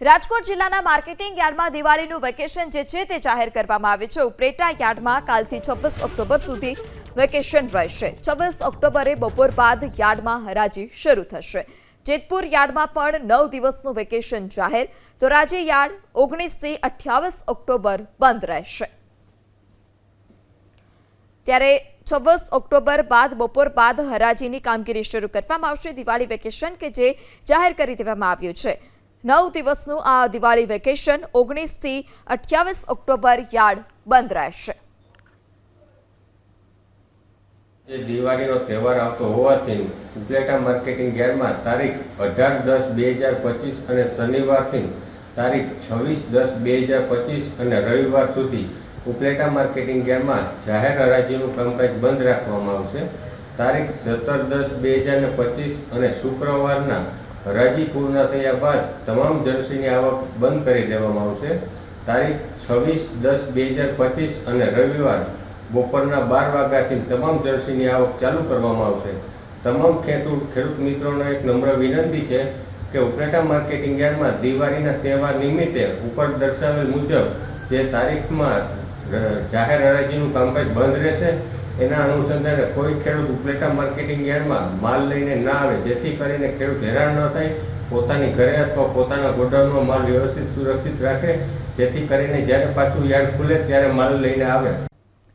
રાજકોટ જિલ્લાના માર્કેટિંગ યાર્ડમાં દિવાળીનું વેકેશન જે છે તે જાહેર કરવામાં આવ્યું છે. ઉપરેટા યાર્ડમાં કાલથી છવ્વીસ ઓક્ટોબર સુધી વેકેશન રહેશે. છવ્વીસ ઓક્ટોબરે બપોર બાદ યાર્ડમાં હરાજી શરૂ થશે. જેતપુર યાર્ડમાં પણ નવ દિવસનું વેકેશન જાહેર. તો રાજી યાર્ડ ઓગણીસથી અઠ્યાવીસ ઓક્ટોબર બંધ રહેશે. ત્યારે છવ્વીસ ઓક્ટોબર બાદ બપોર બાદ હરાજીની કામગીરી શરૂ કરવામાં આવશે. દિવાળી વેકેશન કે જે જાહેર કરી દેવામાં આવ્યું છે. નવ દિવસનું આ દિવાળી વેકેશન ઓગણીસથી અઠ્યાવીસ ઓક્ટોબર યાર્ડ બંધ રહેશે. દિવાળીનો તહેવાર આવતો હોવાથી ઉપલેટા માર્કેટિંગ યાર્ડમાં તારીખ અઢાર દસ બે હજાર પચીસ અને શનિવારથી તારીખ છવ્વીસ દસ બે હજાર પચીસ અને રવિવાર સુધી ઉપલેટા માર્કેટિંગ યાર્ડમાં જાહેર હરાજીનું કામકાજ બંધ રાખવામાં આવશે. તારીખ સત્તર દસ બે હજાર પચીસ અને શુક્રવારના હરાજી પૂર્ણ થયા બાદ તમામ જળસીની આવક બંધ કરી દેવામાં આવશે. તારીખ છવ્વીસ દસ બે હજાર પચીસ અને રવિવાર બપોરના બાર વાગ્યાથી તમામ જર્સીની આવક ચાલુ કરવામાં આવશે. તમામ ખેડૂત ખેડૂત મિત્રોનો એક નમ્ર વિનંતી છે કે ઉપલેટા માર્કેટિંગ યાર્ડમાં દિવાળીના તહેવાર નિમિત્તે ઉપર દર્શાવેલ મુજબ જે તારીખમાં જાહેર હરાજીનું કામકાજ બંધ રહેશે એના અનુસંધાને કોઈ ખેડૂત ઉપલેટા માર્કેટિંગ યાર્ડમાં માલ લઈને ના આવે, જેથી કરીને ખેડૂત હેરાન ન થાય, પોતાની ઘરે અથવા પોતાના ગોડાઉનમાં માલ વ્યવસ્થિત સુરક્ષિત રાખે, જેથી કરીને જ્યારે પાછું યાર્ડ ખુલે ત્યારે માલ લઈને આવે.